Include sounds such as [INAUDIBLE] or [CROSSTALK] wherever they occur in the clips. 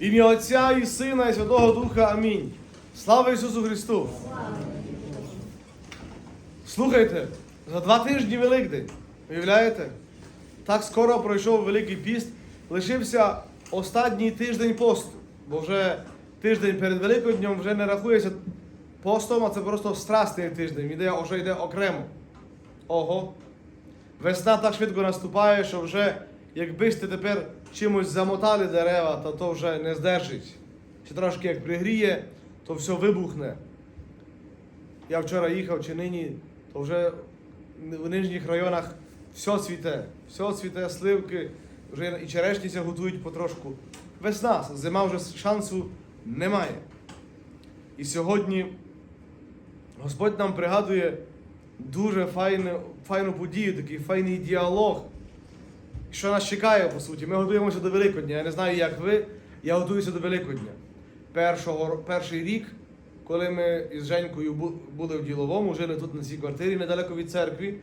В ім'я Отця і Сина і Святого Духа. Амінь. Слава Ісусу Христу! Слухайте, за два тижні Великдень. Уявляєте? Так скоро пройшов Великий піст, лишився останній тиждень посту. Бо вже тиждень перед Великоднем вже не рахується постом, а це просто страстний тиждень. Іде, вже йде окремо. Ого. Весна так швидко наступає, що вже якби ти тепер чимось замотали дерева, то то вже не здержить. Ще трошки як пригріє, то все вибухне. Я вчора їхав чи нині, то вже в нижніх районах все цвіте, все цвіте, сливки, вже і черешніся готують потрошку. Весна, зима вже шансу немає. І сьогодні Господь нам пригадує дуже файну, файну подію, такий файний діалог. Що нас чекає, по суті? Ми готуємося до Великодня. Я не знаю, як ви, я готуюся до Великодня. Першого, перший рік, коли ми із Женькою були в діловому, жили тут на цій квартирі недалеко від церкви,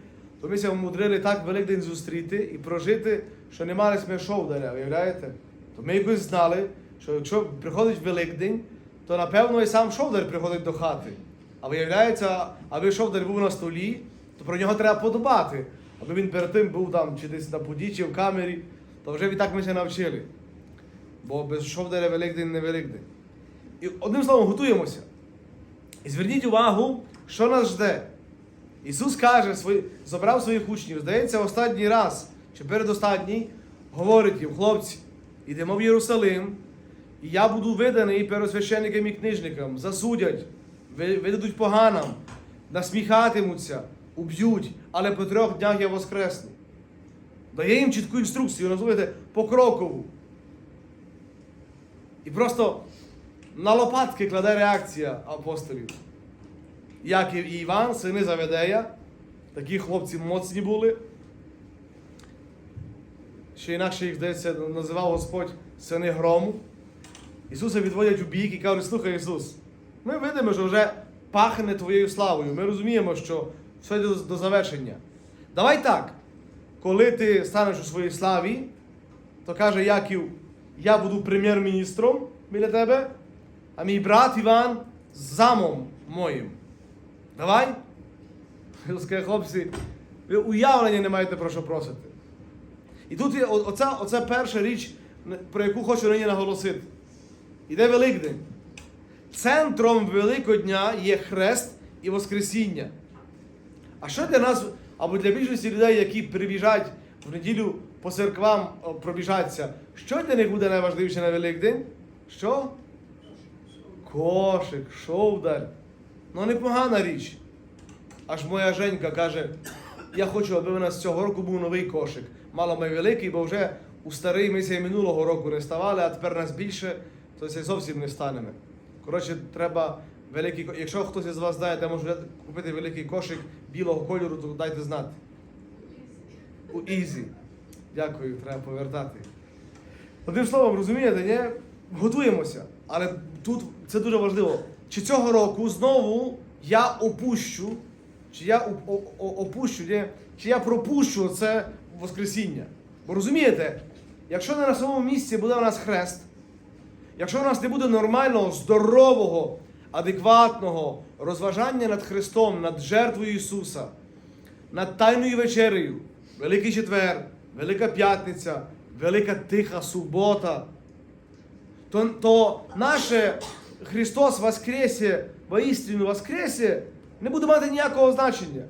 то ми ся вмудрили так Великдень зустріти і прожити, що не мали ми шовдаря, уявляєте? То ми якось знали, що якщо приходить Великдень, то напевно і сам шовдар приходить до хати. А виявляється, аби шовдар був на столі, то про нього треба подобати. Аби він перед тим був там чи десь на поді, чи в камері, то вже відтак ми се навчили. Бо без шовдаря Великдень не Великдень. І одним словом, готуємося. І зверніть увагу, що нас жде. Ісус каже, свої, забрав своїх учнів, здається, останній раз, чи передостанній, говорить їм, хлопці, ідемо в Єрусалим, і я буду виданий первосвященникам і книжникам, засудять, ви- видадуть поганам, насміхатимуться, уб'ють, але по трьох днях я воскресну. Дає їм чітку інструкцію, розумієте, покрокову. І просто на лопатки кладе реакція апостолів. Яків і Іван, сини Заведея, такі хлопці моцні були. Ще інакше їх, здається, називав Господь сини грому. Ісуса відводять у бік і кажуть, слухай Ісус, ми видимо, що вже пахне Твоєю славою. Ми розуміємо, що все йде до, завершення. Давай так, коли ти станеш у своїй славі, то каже Яків, я буду прем'єр-міністром біля тебе, а мій брат Іван замом моїм. Давай? Він скаже, хлопці, ви уявлення не маєте про що просити. І тут є оця, оця перша річ, про яку хочу нині наголосити. Іде Великдень. Центром Великодня є хрест і Воскресіння. А що для нас, або для більшості людей, які прибіжать в неділю по церквам пробіжаться, що для них буде найважливіше на Великдень? Що? Кошик, шовдар. Ну непогана річ. Аж моя Женька каже, я хочу, аби у нас цього року був новий кошик. Мало ми великий, бо вже у старий ми ся минулого року не ставали, а тепер нас більше, то це зовсім не станемо. Коротше, треба великий Якщо хтось із вас знає, де може купити великий кошик білого кольору, то дайте знати. У Ізі. Дякую, треба повертати. Одним словом, розумієте, ні? готуємося. Але тут це дуже важливо. Чи цього року знову я опущу, чи я опущу, ні? чи я пропущу це Воскресіння. Бо розумієте, якщо не на самому місці буде у нас хрест, якщо у нас не буде нормального, здорового, адекватного розважання над Христом, над жертвою Ісуса, над Тайною вечерею, Великий Четвер, Велика П'ятниця, Велика Тиха Субота, то, то наше Христос воскресе, воістину воскресе, не буде мати ніякого значення.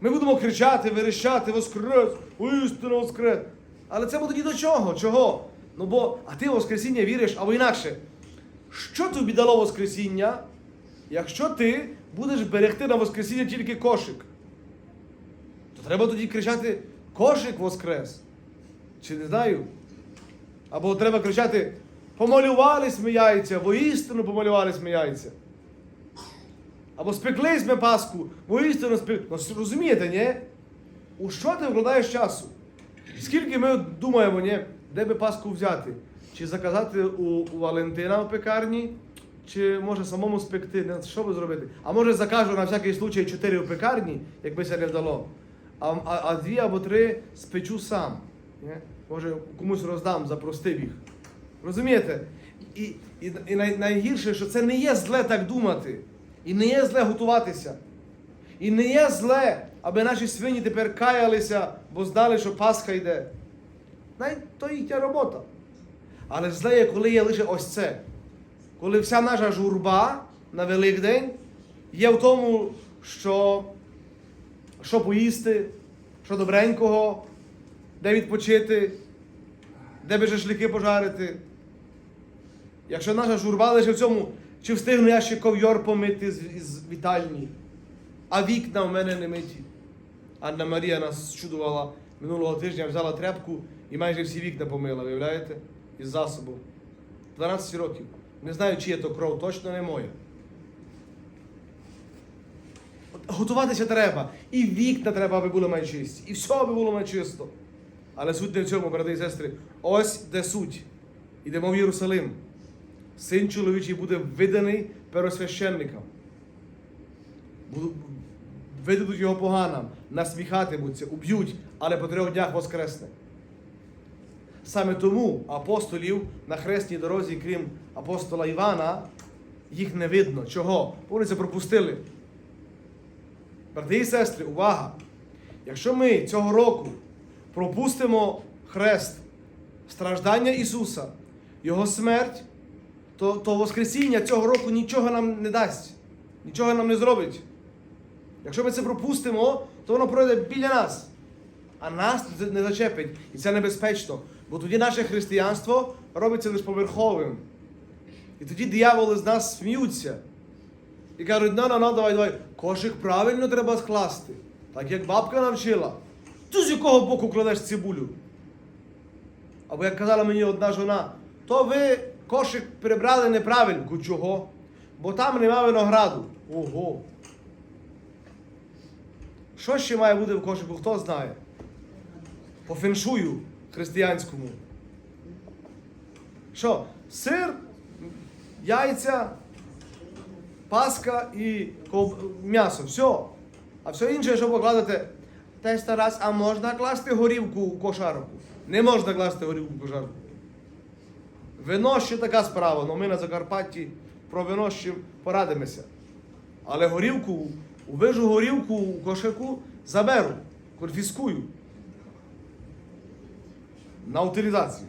Ми будемо кричати, верещати, воскрес, воістину воскрес. Але це буде ні до чого. Чого? Ну бо, а ти в Воскресіння віриш, або інакше. Що тобі дало Воскресіння, якщо ти будеш берегти на Воскресіння тільки кошик? То треба тоді кричати кошик воскрес. Чи не знаю? Або треба кричати помалювались ми яйця, воістину помалювались ми яйця. Або спеклись ми Пасху, воістину спекли. Ну, розумієте, ні? У що ти вкладаєш часу? Скільки ми думаємо, ні, де би Пасху взяти? Чи заказати у, Валентина в пекарні, чи може самому спекти? Не, Що би зробити? А може закажу на всякий случай чотири в пекарні, якби це не вдало. А, а, а дві або три спечу сам. Ні? Може комусь роздам, запростив їх. Розумієте? І, і, і най, найгірше, що це не є зле так думати. І не є зле готуватися. І не є зле, аби наші свині тепер каялися, бо знали, що Пасха йде. Най, то їхня робота. Але зле є, коли є лише ось це. Коли вся наша журба на Великдень є в тому, що, що поїсти, що добренького, де відпочити, де би шашлики пожарити. Якщо наша журба лише в цьому, чи встигну я ще ковйор помити з, з вітальні, а вікна в мене не миті. Анна Марія нас чудувала минулого тижня, взяла тряпку і майже всі вікна помила, виявляєте? Із засобу. 12 років. Не знаю, чиє то кров, точно не моя. Готуватися треба. І вікна треба, аби були май чисті. І все, аби було май чисто. Але суть не в цьому, брати і сестри. Ось де суть. Ідемо в Єрусалим. Син чоловічий буде виданий первосвященникам. Видадуть його поганам, насміхатимуться, уб'ють, але по трьох днях воскресне. Саме тому апостолів на хресній дорозі, крім апостола Івана, їх не видно. Чого? Вони це пропустили. Брати і сестри, увага! Якщо ми цього року пропустимо хрест, страждання Ісуса, Його смерть, то, то Воскресіння цього року нічого нам не дасть, нічого нам не зробить. Якщо ми це пропустимо, то воно пройде біля нас. А нас не зачепить. І це небезпечно. Бо тоді наше християнство робиться лише поверховим. І тоді дияволи з нас сміються. І кажуть, ну, ну, ну, давай, давай, кошик правильно треба скласти. Так як бабка навчила. Ти з якого боку кладеш цибулю? Або як казала мені одна жона, то ви кошик прибрали неправильно. Чого? Бо там нема винограду. Ого. Що ще має бути в кошику, хто знає? По феншую християнському. Що? Сир, яйця, паска і м'ясо. Все. А все інше, що покладете, теж Тарас, а можна класти горівку у кошарку? Не можна класти горівку в кошарку. Вино ще така справа, але ми на Закарпатті про вино ще порадимося. Але горівку, увижу горівку у кошику, заберу, конфіскую. На утилізацію.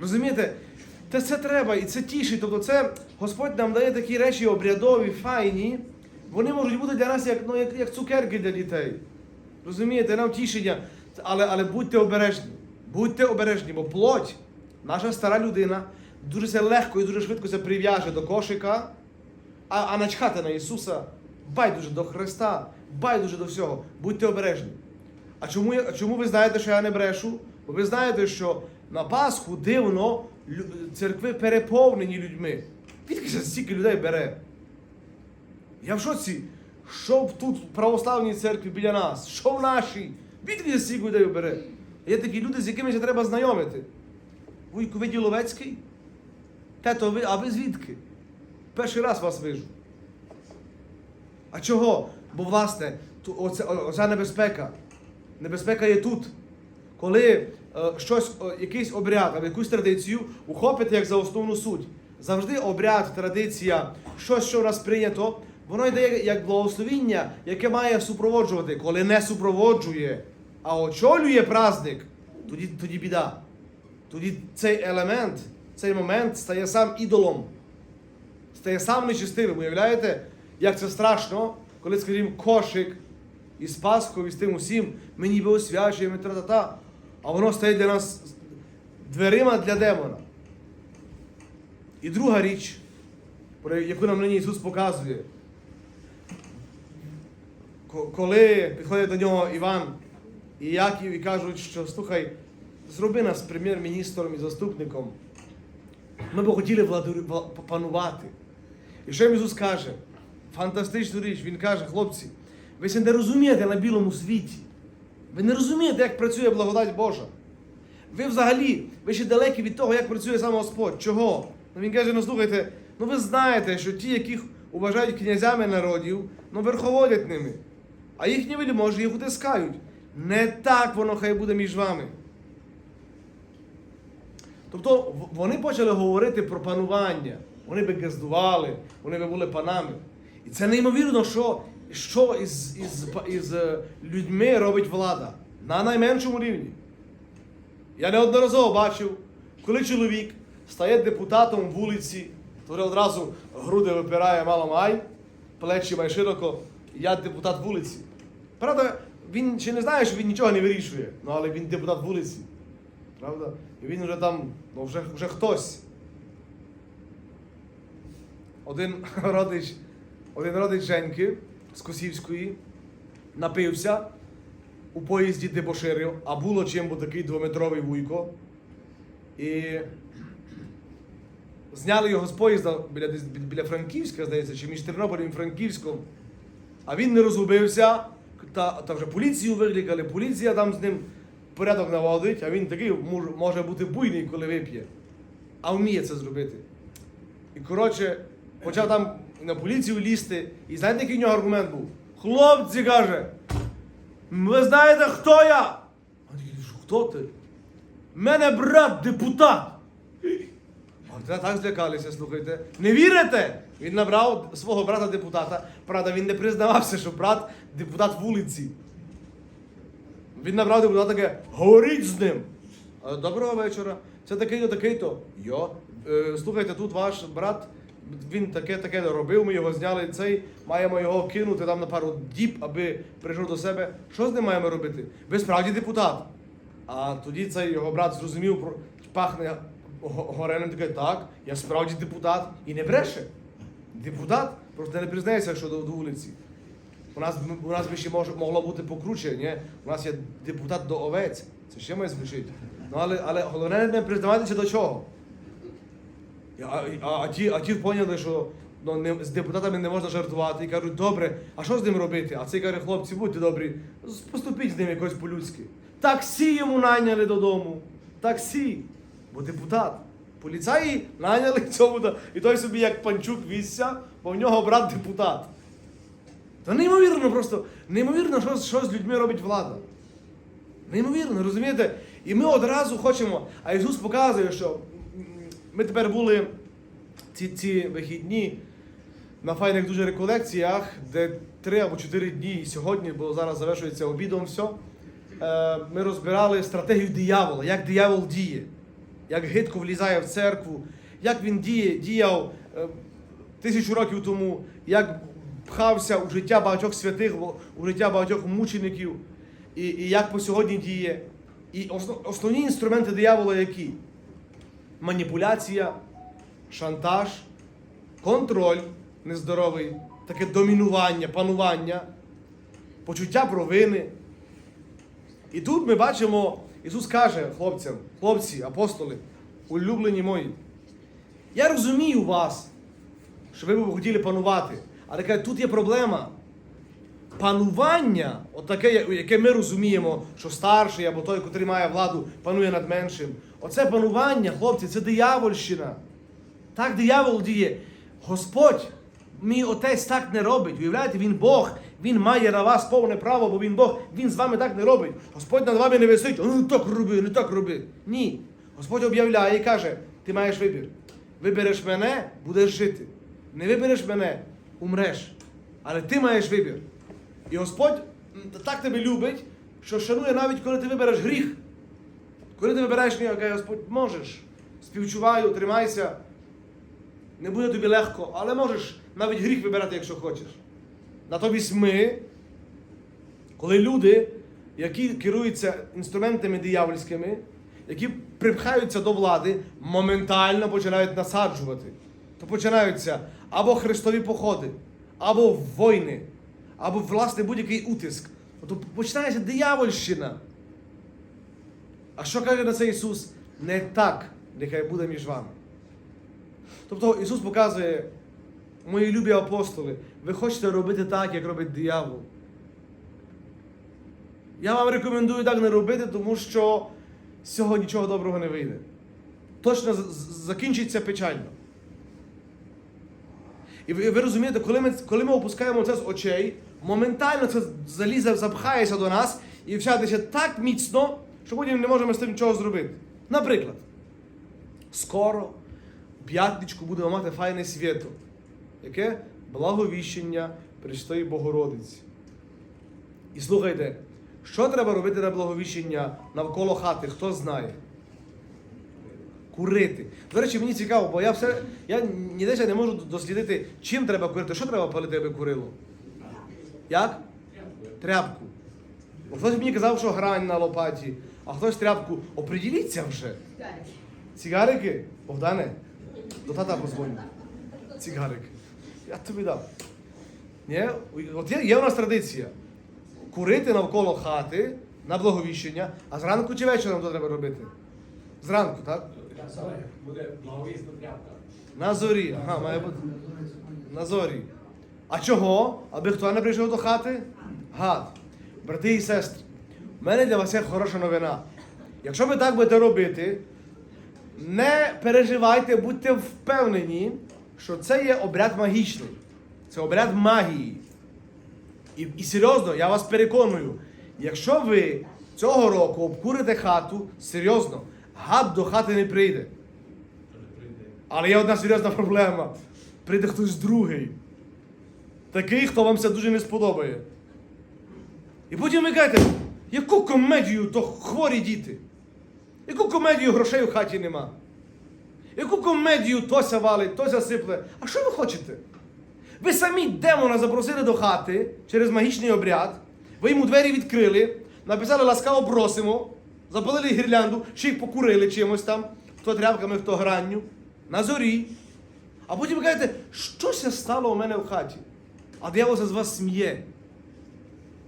Розумієте? Те це треба і це тішить. Тобто це Господь нам дає такі речі обрядові, файні. Вони можуть бути для нас як, ну, як, як цукерки для дітей. Розумієте, нам тішення. Але, але будьте обережні. Будьте обережні, бо плоть, наша стара людина, дуже це легко і дуже швидко це прив'яже до кошика, а, а начхати на Ісуса, байдуже до Христа, байдуже до всього. Будьте обережні. А чому, а чому ви знаєте, що я не брешу? Бо ви знаєте, що на Пасху дивно церкви переповнені людьми. Звідки ж стільки людей бере? Я в шоці. Що тут в православній церкві біля нас? Що в нашій? Звідки ж стільки людей бере? Є такі люди, з якими ще треба знайомити. Вуйку, ви Діловецький? Тето, ви, а ви звідки? Перший раз вас вижу. А чого? Бо, власне, ту- оце, о- оця небезпека. Небезпека є тут. Коли е, щось, е, якийсь обряд або якусь традицію ухопити як за основну суть. Завжди обряд, традиція, щось, що в нас прийнято, воно йде як благословіння, яке має супроводжувати. Коли не супроводжує, а очолює праздник, тоді, тоді біда. Тоді цей елемент, цей момент стає сам ідолом стає сам нечистивим. Уявляєте, як це страшно, коли, скажімо, кошик із Пасхою, і з тим усім, ми ніби освячуємо тра-та-та, а воно стає для нас дверима для демона. І друга річ, яку нам нині Ісус показує, коли підходять до нього Іван і Яків і кажуть, що слухай, зроби нас прем'єр-міністром і заступником. Ми б хотіли владу- панувати. І що Ісус каже? Фантастичну річ. Він каже, хлопці, ви ще не розумієте на білому світі. Ви не розумієте, як працює благодать Божа. Ви взагалі, ви ще далекі від того, як працює сам Господь. Чого? Ну він каже, ну слухайте, ну ви знаєте, що ті, яких вважають князями народів, ну верховодять ними. А їхні вельможі їх утискають. Не так воно хай буде між вами. Тобто вони почали говорити про панування. Вони би газдували, вони би були панами. І це неймовірно, що, що із, із, із е, людьми робить влада на найменшому рівні. Я неодноразово бачив, коли чоловік стає депутатом вулиці, то одразу груди випирає мало май, плечі має широко, я депутат вулиці. Правда, він ще не знає, що він нічого не вирішує, ну, але він депутат вулиці. Правда? І він вже там, ну вже, вже хтось. Один [LAUGHS] родич, один родич Женьки з Косівської напився, у поїзді дебоширив, а було чим, бо такий двометровий вуйко. І зняли його з поїзда біля, біля Франківська, здається, чи між Тернополем і Франківськом. А він не розгубився, та, та вже поліцію викликали, поліція там з ним порядок наводить, а він такий може бути буйний, коли вип'є. А вміє це зробити. І коротше, почав там на поліцію лізти. І знаєте, який у нього аргумент був? Хлопці каже, ви знаєте, хто я? А такий, «Що, хто ти? Мене брат депутат. А так злякалися, слухайте. Не вірите? Він набрав свого брата депутата. Правда, він не признавався, що брат депутат вулиці. Він набрав депутата таке, говоріть з ним. Доброго вечора. Це такий-то, такий-то. Йо. Е, слухайте, тут ваш брат, він таке таке робив, ми його зняли цей, маємо його кинути там на пару діб, аби прийшов до себе. Що з ним маємо робити? Ви справді депутат. А тоді цей його брат зрозумів, пахне го- гореним, такий, так, я справді депутат. І не бреше. Депутат, просто не признається, що до, до вулиці. У нас, у нас би ще може, могло бути покруче, ні? У нас є депутат до овець. Це ще має звучить. Ну, але, але головне не признаватися до чого. А, а, а, ті, поняли, що ну, не, з депутатами не можна жартувати. І кажуть, добре, а що з ним робити? А цей каже, хлопці, будьте добрі, поступіть з ним якось по-людськи. Таксі йому найняли додому. Таксі. Бо депутат. Поліцаї найняли [LAUGHS] цьому, і той собі як панчук вісся, бо в нього брат депутат. Та неймовірно просто, неймовірно, що, що з людьми робить влада. Неймовірно, розумієте? І ми одразу хочемо. А Ісус показує, що ми тепер були ці, ці вихідні на файних дуже реколекціях, де три або чотири дні і сьогодні, бо зараз завершується обідом все. Е, Ми розбирали стратегію диявола, як диявол діє, як гидко влізає в церкву, як він діє, діяв е, тисячу років тому, як пхався у життя багатьох святих, у життя багатьох мучеників, і, і як по сьогодні діє. І основ- основні інструменти диявола які? Маніпуляція, шантаж, контроль нездоровий, таке домінування, панування, почуття провини. І тут ми бачимо, Ісус каже хлопцям, хлопці, апостоли, улюблені мої, я розумію вас, що ви б хотіли панувати, але каже, тут є проблема. Панування, отаке, яке ми розуміємо, що старший або той, котрий має владу, панує над меншим. Оце панування, хлопці, це диявольщина. Так диявол діє. Господь, мій отець так не робить. Уявляєте, він Бог, він має на вас повне право, бо він Бог, він з вами так не робить. Господь над вами не висить, не так роби, не так роби. Ні. Господь об'являє і каже: ти маєш вибір. Вибереш мене, будеш жити. Не вибереш мене, умреш. Але ти маєш вибір. І Господь так тебе любить, що шанує навіть коли ти вибереш гріх. Коли ти вибираєш нього, каже, Господь, можеш. Співчуваю, тримайся. Не буде тобі легко, але можеш навіть гріх вибирати, якщо хочеш. Натомість ми, коли люди, які керуються інструментами диявольськими, які припхаються до влади, моментально починають насаджувати. То починаються або хрестові походи, або війни, або власне будь-який утиск. То починається диявольщина. А що каже на це Ісус? Не так, нехай буде між вами. Тобто Ісус показує, мої любі апостоли, ви хочете робити так, як робить диявол. Я вам рекомендую так не робити, тому що з цього нічого доброго не вийде. Точно закінчиться печально. І ви, ви розумієте, коли ми, коли ми опускаємо це з очей, моментально це залізе, запхається до нас і всядеться так міцно, що потім не можемо з тим нічого зробити. Наприклад, Скоро, п'ятничку, будемо мати файне свято. Яке? Благовіщення Престої Богородиці. І слухайте, що треба робити на благовіщення навколо хати, хто знає? Курити. До речі, мені цікаво, бо я все. Я ніде не можу дослідити, чим треба курити, що треба палити, аби курило. Як? Тряпку. Хтось мені казав, що грань на лопаті, а хтось тряпку. Оприділіться вже. Цигарики? Богдане, до тата позвоню. Цигарики. Я тобі дам. Ні? От є, є у нас традиція. Курити навколо хати на благовіщення, а зранку чи вечором то треба робити? Зранку, так? Буде благовісна тряпка. На зорі. Ага, має бути. На зорі. А чого? Аби хто не прийшов до хати? Гад. Брати і сестри, в мене для вас є хороша новина. Якщо ви так будете робити, не переживайте, будьте впевнені, що це є обряд магічний. Це обряд магії. І, і серйозно, я вас переконую, якщо ви цього року обкурите хату, серйозно, гад до хати не прийде. Але є одна серйозна проблема. Прийде хтось другий. Такий, хто вам це дуже не сподобає. І потім ви кажете, яку комедію то хворі діти? Яку комедію грошей у хаті нема? Яку комедію Тося валить, Тося сипле? А що ви хочете? Ви самі демона запросили до хати через магічний обряд, ви йому двері відкрили, написали ласкаво просимо, запалили гірлянду, ще й покурили чимось там, хто тряпками, хто гранню, на зорі. А потім ви кажете, щося стало у мене в хаті. А диявол з вас сміє.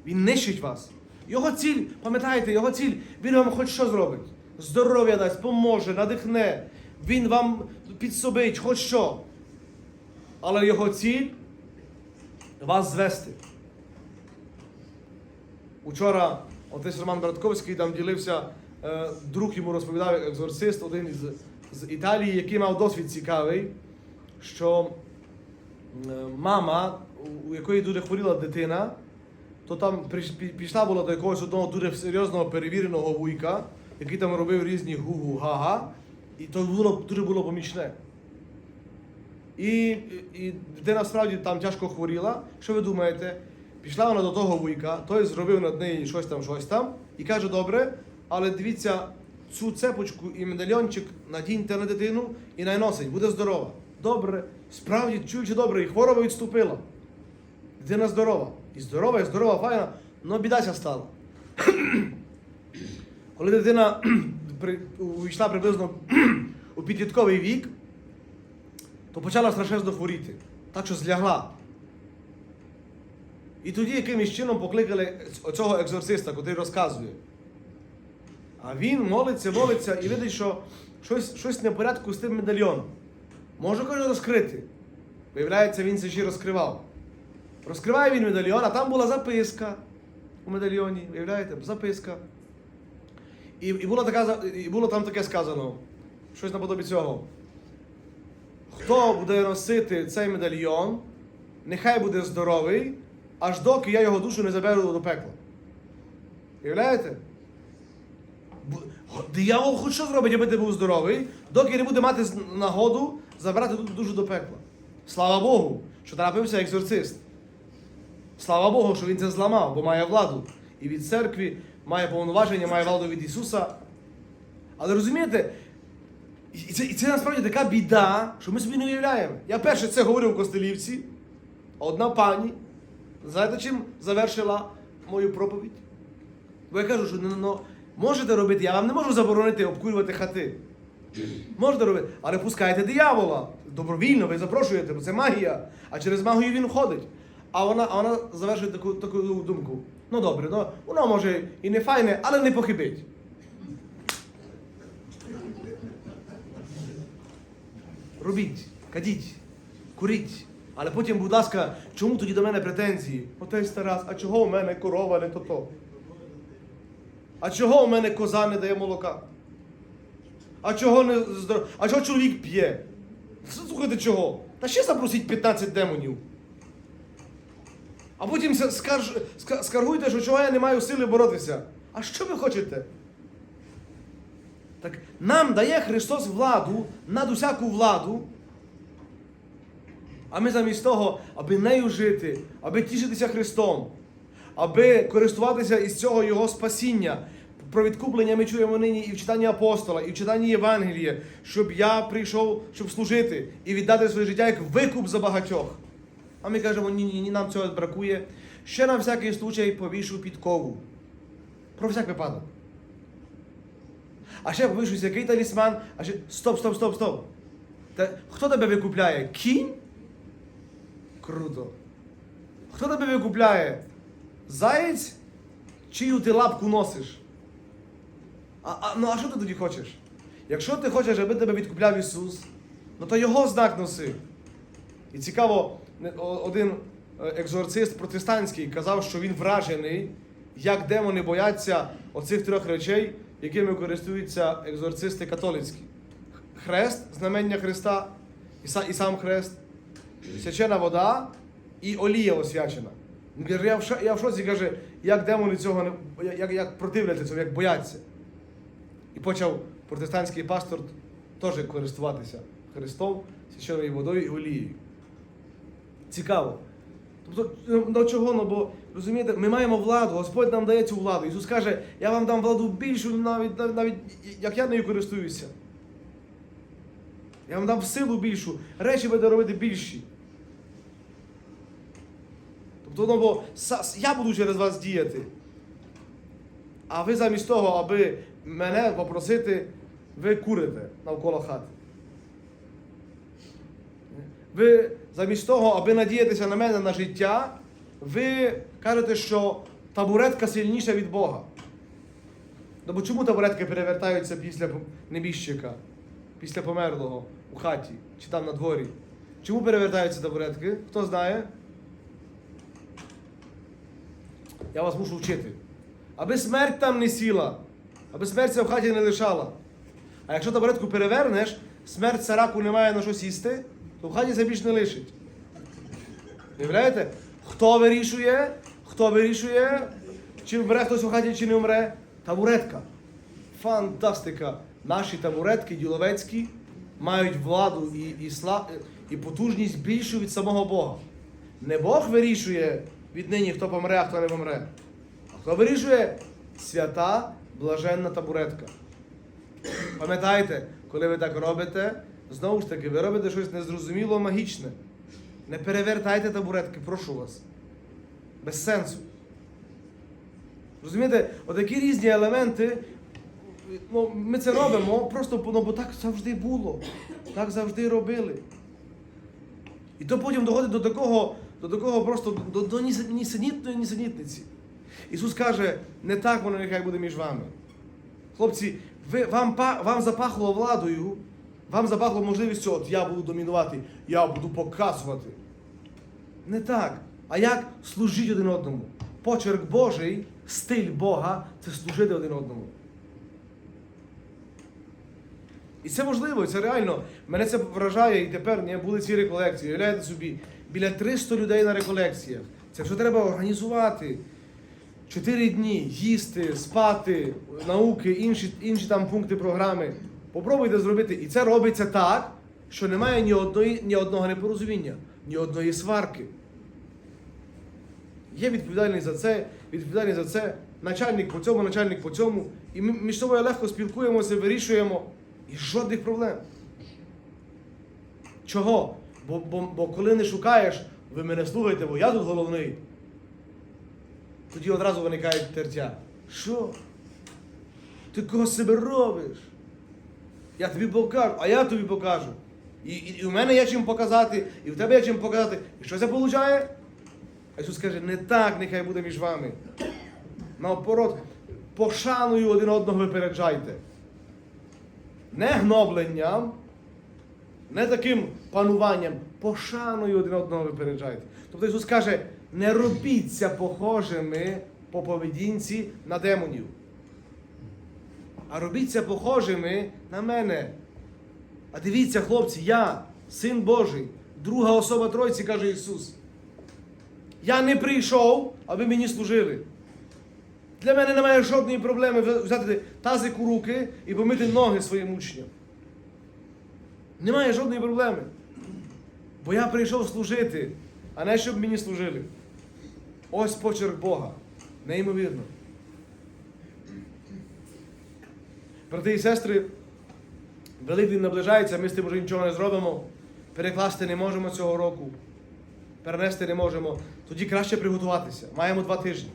Він нищить вас. Його ціль, пам'ятаєте, його ціль, він вам хоч що зробить. Здоров'я дасть, поможе, надихне, він вам підсобить, хоч що. Але його ціль вас звести. Учора отець Роман Братковський там ділився, е, друг йому розповідав екзорцист, один із з Італії, який мав досвід цікавий, що е, мама, у якої дуже хворіла дитина, то там пішла була до якогось одного дуже серйозного перевіреного вуйка, який там робив різні гу-гу-га-га, і то було, дуже було помічне. І, і дитина справді там тяжко хворіла. Що ви думаєте? Пішла вона до того вуйка, той зробив над нею щось там, щось там, і каже, добре, але дивіться, цю цепочку і медальйончик надіньте на дитину і найносить, буде здорова. Добре, справді чуючи добре, і хвороба відступила. Дитина здорова. І здорова, і здорова, файна, але бідася стала. [CLEARS THROAT] Коли дитина [CLEARS THROAT] увійшла приблизно [CLEARS THROAT] у підлітковий вік, то почала страшенно хворіти. Так що злягла. І тоді якимось чином покликали оцього екзорциста, який розказує. А він молиться, молиться і видить, що щось, щось не в порядку з тим медальйоном. Може, каже, розкрити. Виявляється, він це ще розкривав. Розкриває він медальйон, а там була записка у медальйоні. Виявляєте? Записка. І, і, було така, і було там таке сказано. Щось наподобі цього. Хто буде носити цей медальйон, нехай буде здоровий, аж доки я його душу не заберу до пекла. Уявляєте? Диявол хоч що зробить, аби ти був здоровий, доки не буде мати нагоду забрати ду- душу до пекла. Слава Богу, що трапився екзорцист. Слава Богу, що він це зламав, бо має владу. І від церкви має повноваження, має владу від Ісуса. Але розумієте, і це, і це насправді така біда, що ми собі не уявляємо. Я перше це говорив у Костелівці, одна пані, знаєте, чим завершила мою проповідь? Бо я кажу, що ну, ну, можете робити, я вам не можу заборонити обкурювати хати. Можете робити, але пускайте диявола. Добровільно, ви запрошуєте, бо це магія. А через магію він входить. А вона, а вона завершує таку, таку думку. Ну добре, ну, воно може і не файне, але не похибить. Робіть, кадіть, куріть. Але потім, будь ласка, чому тоді до мене претензії? Отець Тарас, а чого у мене корова не то-то? А чого у мене коза не дає молока? А чого не здоров... А чого чоловік п'є? Слухайте чого? Та ще запросіть 15 демонів. А потім скарж... скаргуйте, що чого я не маю сили боротися. А що ви хочете? Так нам дає Христос владу над усяку владу. А ми замість того, аби нею жити, аби тішитися Христом, аби користуватися із цього Його спасіння. Про відкуплення ми чуємо нині і в читанні апостола, і в читанні Євангелія, щоб я прийшов, щоб служити і віддати своє життя як викуп за багатьох. А ми кажемо, ні, ні, ні, нам цього бракує. Ще на всякий случай повішу підкову. Про всяк випадок. А ще повішусь який талісман, а ще стоп, стоп, стоп, стоп. Та хто тебе викупляє? Кінь? Круто. Хто тебе викупляє? Заєць? Чию ти лапку носиш? А, а, ну а що ти тоді хочеш? Якщо ти хочеш, аби тебе відкупляв Ісус, ну то його знак носи. І цікаво, один е, екзорцист протестантський казав, що він вражений, як демони бояться оцих трьох речей, якими користуються екзорцисти католицькі. Хрест, знамення Христа, і са- і сам хрест, свячена вода і олія освячена. Він каже, я в, шоці каже, як демони цього не як, як противляться цього, як бояться. І почав протестантський пастор теж користуватися Христом, священою водою і олією. Цікаво. Тобто, ну, до чого? Ну, бо розумієте, ми маємо владу, Господь нам дає цю владу. Ісус каже, я вам дам владу більшу, навіть, навіть, як я нею користуюся. Я вам дам силу більшу, речі будете робити більші. Тобто, ну, бо я буду через вас діяти. А ви замість того, аби мене попросити, ви курите навколо хати. Ви замість того, аби надіятися на мене на життя, ви кажете, що табуретка сильніша від Бога. Ну бо чому табуретки перевертаються після небіжчика, після померлого у хаті чи там на дворі? Чому перевертаються табуретки? Хто знає? Я вас мушу вчити. Аби смерть там не сіла, аби смерть в хаті не лишала. А якщо табуретку перевернеш, смерть сараку не має на що сісти, то в хаті це більш не лишить. Уявляєте? Хто вирішує? Хто вирішує, чи вмре хтось у хаті, чи не вмре? Табуретка. Фантастика! Наші табуретки діловецькі мають владу і, і, сла... і потужність більшу від самого Бога. Не Бог вирішує віднині, хто помре, а хто не помре. А хто вирішує? Свята блаженна табуретка. Пам'ятайте, коли ви так робите, знову ж таки, ви робите щось незрозуміло магічне. Не перевертайте табуретки, прошу вас. Без сенсу. Розумієте, отакі різні елементи. Ну, ми це робимо просто ну, бо так завжди було. Так завжди робили. І то потім доходить до такого, до такого просто до, до нісенітної нісенітниці. Ісус каже, не так воно нехай буде між вами. Хлопці, ви, вам, вам запахло владою, вам запахло можливістю, от я буду домінувати, я буду показувати. Не так. А як служити один одному? Почерк Божий, стиль Бога це служити один одному. І це можливо, це реально. Мене це вражає, і тепер не були ці реколекції. Уявляєте собі, біля 300 людей на реколекціях. Це все треба організувати. Чотири дні їсти, спати, науки, інші, інші там пункти програми. Попробуйте зробити. І це робиться так, що немає ні, одної, ні одного непорозуміння, ні одної сварки. Є відповідальний за це, відповідальний за це, начальник по цьому, начальник по цьому. І ми між собою легко спілкуємося, вирішуємо. І жодних проблем. Чого? Бо, бо, бо коли не шукаєш, ви мене слухайте, бо я тут головний. Тоді одразу виникають тертя. Що? Ти кого себе робиш? Я тобі покажу, а я тобі покажу. І, і, і в мене є чим показати, і в тебе є чим показати. І що це получає? А Ісус каже, не так нехай буде між вами. Наоборот, пошаною один одного випереджайте. Не гнобленням, не таким пануванням, пошаною один одного випереджайте. Тобто Ісус каже, не робіться похожими по поведінці на демонів. А робіться похожими на мене. А дивіться, хлопці, я, син Божий, друга особа Тройці, каже Ісус. Я не прийшов, аби мені служили. Для мене немає жодної проблеми взяти тазик у руки і помити ноги своїм учням. Немає жодної проблеми. Бо я прийшов служити, а не щоб мені служили. Ось почерк Бога. Неймовірно. Брати і сестри, Великдень наближається, ми з тим вже нічого не зробимо. Перекласти не можемо цього року. Перенести не можемо. Тоді краще приготуватися. Маємо два тижні.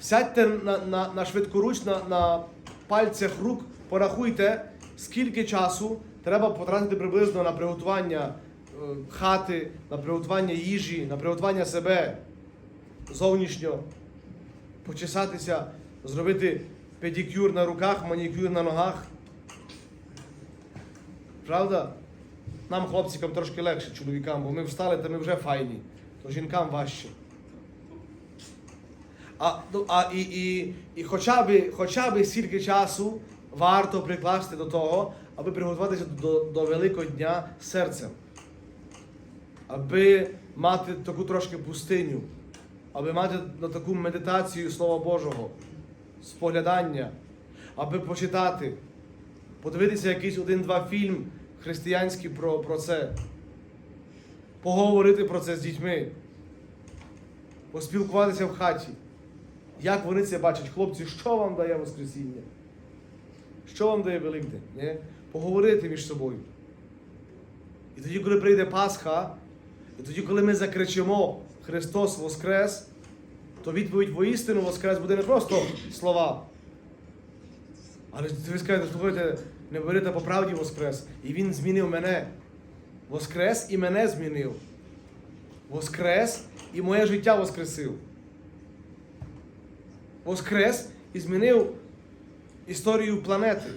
Сядьте на, на, на швидкоруч, на, на пальцях рук, порахуйте, скільки часу треба потратити приблизно на приготування е, хати, на приготування їжі, на приготування себе зовнішньо, почесатися, зробити педикюр на руках, манікюр на ногах. Правда? Нам, хлопцям, трошки легше, чоловікам, бо ми встали, та ми вже файні, то жінкам важче. А, ну, а і, і, і хоча б, хоча б стільки часу варто прикласти до того, аби приготуватися до, до Великого дня серцем. Аби мати таку трошки пустиню, аби мати на таку медитацію Слова Божого, споглядання, аби почитати, подивитися якийсь один-два фільм християнський про, про це, поговорити про це з дітьми, поспілкуватися в хаті. Як вони це бачать, хлопці, що вам дає Воскресіння? Що вам дає Великдень? Ні? Поговорити між собою. І тоді, коли прийде Пасха, і тоді, коли ми закричимо Христос Воскрес, то відповідь воістину Воскрес буде не просто слова. Але ви скажете, слухайте, не говорите по правді Воскрес. І Він змінив мене. Воскрес і мене змінив. Воскрес і моє життя воскресив. Воскрес і змінив історію планети.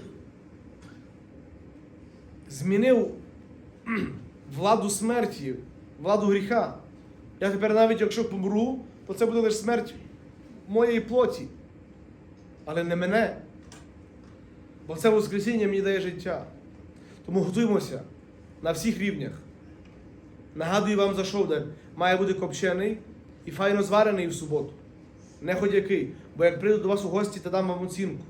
Змінив [CLEARS THROAT] владу смерті, владу гріха. Я тепер навіть якщо помру, то це буде лише смерть моєї плоті, але не мене. Бо це Воскресіння мені дає життя. Тому готуємося на всіх рівнях. Нагадую вам за шовдер, має бути копчений і файно зварений в суботу. Не ходякий. Бо як прийду до вас у гості, то дам вам оцінку.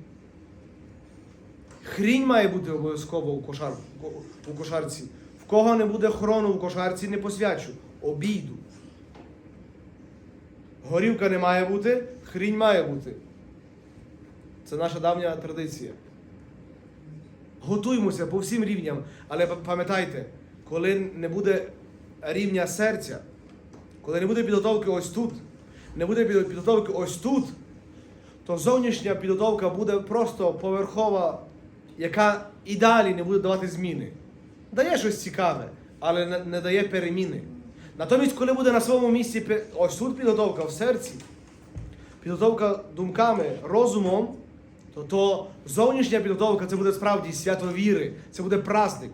Хрінь має бути обов'язково у, кошар, у кошарці. В кого не буде хрону у кошарці, не посвячу. Обійду. Горівка не має бути, хрінь має бути. Це наша давня традиція. Готуймося по всім рівням, але пам'ятайте, коли не буде рівня серця, коли не буде підготовки ось тут, не буде підготовки ось тут, то зовнішня підготовка буде просто поверхова, яка і далі не буде давати зміни. Дає щось цікаве, але не, дає переміни. Натомість, коли буде на своєму місці ось тут підготовка в серці, підготовка думками, розумом, то, то зовнішня підготовка це буде справді свято віри, це буде праздник.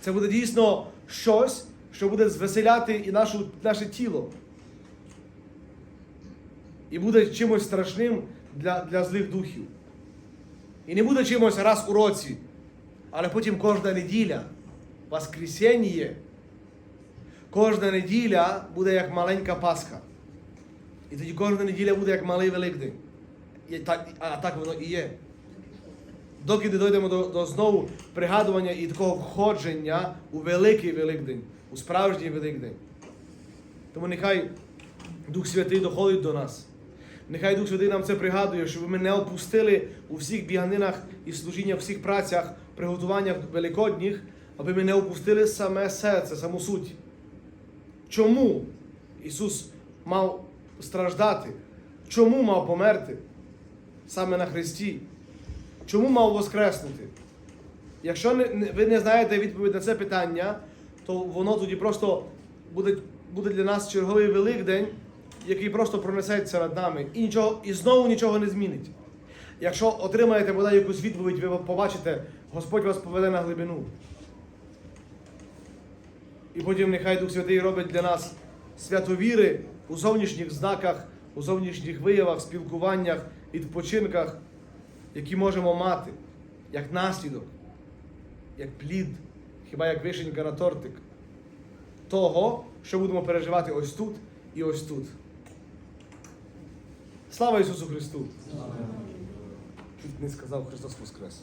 Це буде дійсно щось, що буде звеселяти і нашу, наше тіло. І буде чимось страшним для, для злих духів. І не буде чимось раз у році, але потім кожна неділя, Воскресіння, кожна неділя буде як маленька Пасха. І тоді кожна неділя буде як малий Великдень. І так, а так воно і є. Доки не дійдемо до, до знову пригадування і такого входження у великий Великдень, у справжній Великдень. Тому нехай Дух Святий доходить до нас. Нехай Дух Святий нам це пригадує, щоб ми не опустили у всіх біганинах і служіння, всіх працях, приготуваннях великодніх, аби ми не опустили саме серце, саму суть. Чому Ісус мав страждати? Чому мав померти саме на Христі? Чому мав воскреснути? Якщо ви не знаєте відповідь на це питання, то воно тоді просто буде, буде для нас черговий Великдень, який просто пронесеться над нами і, нічого, і знову нічого не змінить. Якщо отримаєте бодай якусь відповідь, ви побачите, Господь вас поведе на глибину. І потім нехай Дух Святий робить для нас свято віри у зовнішніх знаках, у зовнішніх виявах, спілкуваннях, відпочинках, які можемо мати, як наслідок, як плід, хіба як вишенька на тортик, того, що будемо переживати ось тут і ось тут. Слава Ісусу Христу! Чуть не сказав Христос Воскрес.